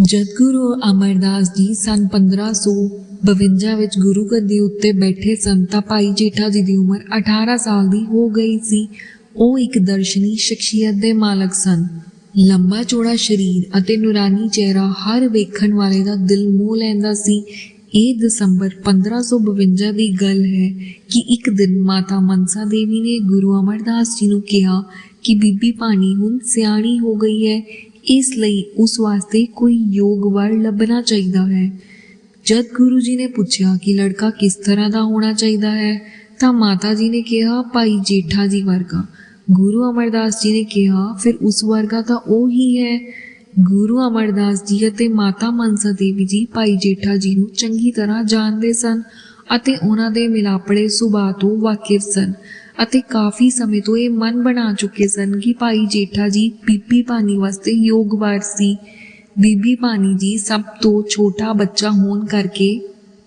ਜਦ ਗੁਰੂ ਅਮਰਦਾਸ ਜੀ ਸਨ 1552 ਵਿੱਚ ਗੁਰੂ ਗੱਦੀ ਉੱਤੇ ਬੈਠੇ ਸਨ ਤਾਂ ਭਾਈ ਜੇਠਾ ਜੀ ਦੀ ਉਮਰ 18 ਸਾਲ ਦੀ ਹੋ ਗਈ ਸੀ। ਉਹ ਇੱਕ ਦਰਸ਼ਨੀ ਸ਼ਖਸੀਅਤ ਦੇ ਮਾਲਕ ਸਨ। ਲੰਬਾ ਚੌੜਾ ਸਰੀਰ ਅਤੇ ਨੂਰਾਨੀ ਚਿਹਰਾ ਹਰ ਵੇਖਣ ਵਾਲੇ ਦਾ ਦਿਲ ਮੋਹ ਲੈਂਦਾ ਸੀ। ਇਹ ਦਸੰਬਰ 1552 ਦੀ ਗੱਲ ਹੈ ਕਿ ਇੱਕ ਦਿਨ ਮਾਤਾ ਮਨਸਾ ਦੇਵੀ ਨੇ ਗੁਰੂ ਅਮਰਦਾਸ ਜੀ ਨੂੰ ਕਿਹਾ ਕਿ ਬੀਬੀ ਪਾਣੀ ਹੁਣ ਸਿਆਣੀ ਹੋ ਗਈ ਹੈ। ਇਸ ਲਈ ਉਸ ਵਾਸਤੇ ਕੋਈ ਯੋਗ ਵਰ ਲੱਭਣਾ ਚਾਹੀਦਾ ਹੈ। ਜਦ ਗੁਰੂ ਜੀ ਨੇ ਪੁੱਛਿਆ ਕਿ ਲੜਕਾ ਕਿਸ ਤਰ੍ਹਾਂ ਦਾ ਹੋਣਾ ਚਾਹੀਦਾ ਹੈ, ਤਾਂ ਮਾਤਾ ਜੀ ਨੇ ਕਿਹਾ, ਭਾਈ ਜੇਠਾ ਜੀ ਵਰਗਾ। ਗੁਰੂ ਅਮਰਦਾਸ ਜੀ ਨੇ ਕਿਹਾ, ਫਿਰ ਉਸ ਵਰਗਾ ਤਾਂ ਉਹ ਹੀ ਹੈ। ਗੁਰੂ ਅਮਰਦਾਸ ਜੀ ਅਤੇ ਮਾਤਾ ਮਨਸਾ ਦੇਵੀ ਜੀ ਭਾਈ ਜੇਠਾ ਜੀ ਨੂੰ ਚੰਗੀ ਤਰ੍ਹਾਂ ਜਾਣਦੇ ਸਨ ਅਤੇ ਉਹਨਾਂ ਦੇ ਮਿਲਾਪੜੇ ਸੁਭਾਅ ਤੋਂ ਵਾਕਿਫ ਸਨ। ਅਤੇ ਕਾਫੀ ਸਮੇਂ ਤੋਂ ਇਹ ਮਨ ਬਣਾ ਚੁੱਕੇ ਸਨ ਕਿ ਭਾਈ ਜੇਠਾ ਜੀ, ਬੀਬੀ ਪਾਣੀ ਵਾਸਤੇ ਯੋਗਵਾਰ ਸੀ। ਬੀਬੀ ਪਾਣੀ ਜੀ ਸਭ ਤੋਂ ਛੋਟਾ ਬੱਚਾ ਹੋਣ ਕਰਕੇ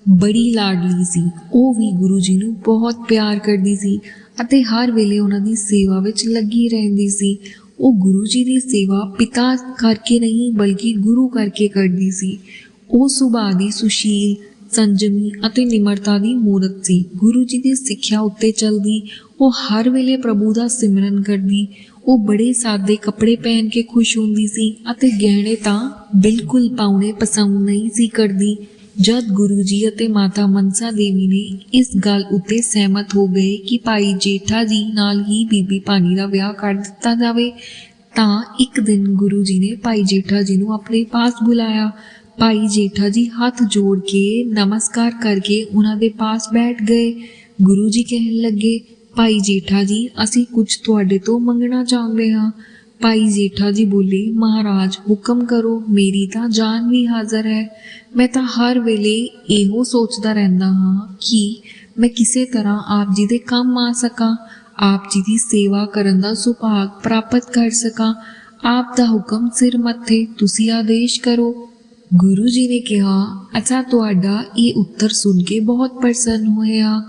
ਬੜੀ ਲਾਡਲੀ ਸੀ। ਉਹ ਵੀ ਗੁਰੂ ਜੀ ਨੂੰ ਬਹੁਤ ਪਿਆਰ ਕਰਦੀ ਸੀ ਅਤੇ ਹਰ ਵੇਲੇ ਉਹਨਾਂ ਦੀ ਸੇਵਾ ਵਿੱਚ ਲੱਗੀ ਰਹਿੰਦੀ ਸੀ। ਉਹ ਗੁਰੂ ਜੀ ਦੀ ਸੇਵਾ ਪਿਤਾ ਕਰਕੇ ਨਹੀਂ, ਬਲਕਿ ਗੁਰੂ ਕਰਕੇ ਕਰਦੀ ਸੀ। ਉਹ ਸੁਭਾਅ ਦੀ ਸੁਸ਼ੀਲ, ਸੰਜਮੀ ਅਤੇ ਨਿਮਰਤਾ ਦੀ ਮੂਰਤ ਸੀ। ਗੁਰੂ ਜੀ ਦੀ ਸਿੱਖਿਆ ਉੱਤੇ ਚੱਲਦੀ ਉਹ ਹਰ ਵੇਲੇ ਪ੍ਰਭੂ ਦਾ ਸਿਮਰਨ ਕਰਦੀ। ਉਹ ਬੜੇ ਸਾਦੇ ਕੱਪੜੇ ਪਹਿਨ ਕੇ ਖੁਸ਼ ਹੁੰਦੀ ਸੀ ਅਤੇ ਗਹਿਣੇ ਤਾਂ ਬਿਲਕੁਲ ਪਾਉਣੇ ਪਸੰਦ ਨਹੀਂ ਸੀ ਕਰਦੀ। ਜਦ ਗੁਰੂ ਜੀ ਅਤੇ ਮਾਤਾ ਮਨਸਾ ਦੇਵੀ ਨੇ ਇਸ ਗੱਲ ਉੱਤੇ ਸਹਿਮਤ ਹੋ ਗਏ ਕਿ ਭਾਈ ਜੇਠਾ ਜੀ ਨਾਲ ਹੀ ਬੀਬੀ ਪਾਣੀ ਦਾ ਵਿਆਹ ਕਰ ਦਿੱਤਾ ਜਾਵੇ, ਤਾਂ ਇੱਕ ਦਿਨ ਗੁਰੂ ਜੀ ਨੇ ਭਾਈ ਜੇਠਾ ਜੀ ਨੂੰ ਆਪਣੇ ਪਾਸ ਬੁਲਾਇਆ। ਭਾਈ ਜੇਠਾ ਜੀ ਹੱਥ ਜੋੜ ਕੇ ਨਮਸਕਾਰ ਕਰਕੇ ਉਹਨਾਂ ਦੇ ਪਾਸ ਬੈਠ ਗਏ। ਗੁਰੂ ਜੀ ਕਹਿਣ ਲੱਗੇ ਭਾਈ ਜੇਠਾ ਜੀ, ਅਸੀਂ ਕੁਝ ਤੁਹਾਡੇ ਤੋਂ ਮੰਗਣਾ ਚਾਹੁੰਦੇ ਹਾਂ। ਭਾਈ ਜੇਠਾ ਜੀ ਬੋਲੇ, ਮਹਾਰਾਜ, ਹੁਕਮ ਕਰੋ, ਮੇਰੀ ਤਾਂ ਜਾਨ ਵੀ ਹਾਜ਼ਰ ਹੈ। ਮੈਂ ਤਾਂ ਹਰ ਵੇਲੇ ਇਹੋ ਸੋਚਦਾ ਰਹਿੰਦਾ ਹਾਂ ਕਿ ਮੈਂ ਕਿਸੇ ਤਰ੍ਹਾਂ ਆਪ ਜੀ ਦੇ ਕੰਮ ਆ ਸਕਾਂ, ਆਪ ਜੀ ਦੀ ਸੇਵਾ ਕਰਨ ਦਾ ਸੁਭਾਗ ਪ੍ਰਾਪਤ ਕਰ ਸਕਾਂ। ਆਪ ਦਾ ਹੁਕਮ ਸਿਰ ਮੱਥੇ, ਤੁਸੀਂ ਆਦੇਸ਼ ਕਰੋ। ਗੁਰੂ ਜੀ ਨੇ ਕਿਹਾ, ਅੱਛਾ, ਤੁਹਾਡਾ ਇਹ ਉੱਤਰ ਸੁਣ ਕੇ ਬਹੁਤ ਪ੍ਰਸੰਨ ਹੋਇਆ।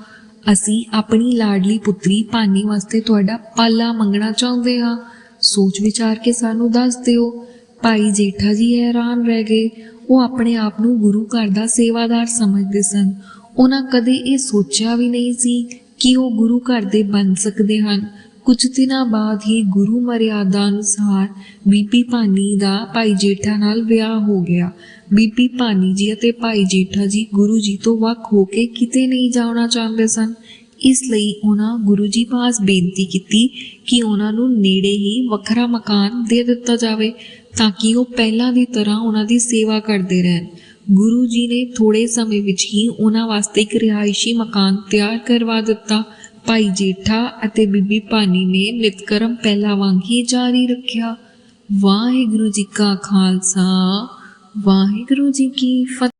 ਅਸੀਂ ਆਪਣੀ ਲਾਡਲੀ ਪੁੱਤਰੀ ਭਾਨੀ ਵਾਸਤੇ ਤੁਹਾਡਾ ਪਾਲਾ ਮੰਗਣਾ ਚਾਹੁੰਦੇ ਹਾਂ। ਸੋਚ ਵਿਚਾਰ ਕੇ ਸਾਨੂੰ ਦੱਸ ਦਿਓ। ਭਾਈ ਜੇਠਾ ਜੀ ਹੈਰਾਨ ਰਹਿ ਗਏ। ਉਹ ਆਪਣੇ ਆਪ ਨੂੰ ਗੁਰੂ ਘਰ ਦਾ ਸੇਵਾਦਾਰ ਸਮਝਦੇ ਸਨ। ਉਹਨਾਂ ਕਦੇ ਇਹ ਸੋਚਿਆ ਵੀ ਨਹੀਂ ਸੀ ਕਿ ਉਹ ਗੁਰੂ ਘਰ ਦੇ ਬਣ ਸਕਦੇ ਹਨ। ਕੁਝ ਦਿਨਾਂ ਬਾਅਦ ਹੀ ਗੁਰੂ ਮਰਿਆਦਾ ਅਨੁਸਾਰ ਬੀਬੀ ਭਾਨੀ ਦਾ ਭਾਈ ਜੇਠਾ ਨਾਲ ਵਿਆਹ ਹੋ ਗਿਆ। ਬੀਬੀ ਭਾਨੀ ਜੀ ਅਤੇ ਭਾਈ ਜੇਠਾ ਜੀ ਗੁਰੂ ਜੀ ਤੋਂ ਵੱਖ ਹੋ ਕੇ ਕਿਤੇ ਨਹੀਂ ਜਾਣਾ ਚਾਹੁੰਦੇ ਸਨ। ਇਸ ਲਈ ਉਹਨਾਂ ਗੁਰੂ ਜੀ ਪਾਸ ਬੇਨਤੀ ਕੀਤੀ ਕਿ ਉਹਨਾਂ ਨੂੰ ਨੇੜੇ ਹੀ ਵੱਖਰਾ ਮਕਾਨ ਦੇ ਦਿੱਤਾ ਜਾਵੇ ਤਾਂ ਕਿ ਉਹ ਪਹਿਲਾਂ ਦੀ ਤਰ੍ਹਾਂ ਉਹਨਾਂ ਦੀ ਸੇਵਾ ਕਰਦੇ ਰਹਿਣ। ਗੁਰੂ ਜੀ ਨੇ ਥੋੜੇ ਸਮੇਂ ਵਿੱਚ ਹੀ ਉਹਨਾਂ ਵਾਸਤੇ ਇੱਕ ਰਿਹਾਇਸ਼ੀ ਮਕਾਨ ਤਿਆਰ ਕਰਵਾ ਦਿੱਤਾ। ਭਾਈ ਜੇਠਾ ਅਤੇ ਬੀਬੀ ਭਾਨੀ ਨੇ ਨਿਤਕਰਮ ਪਹਿਲਾਂ ਵਾਂਗ ਹੀ ਜਾਰੀ ਰੱਖਿਆ। ਵਾਹਿਗੁਰੂ ਜੀ ਕਾ ਖਾਲਸਾ, ਵਾਹਿਗੁਰੂ ਜੀ ਕੀ ਫਤਿਹ।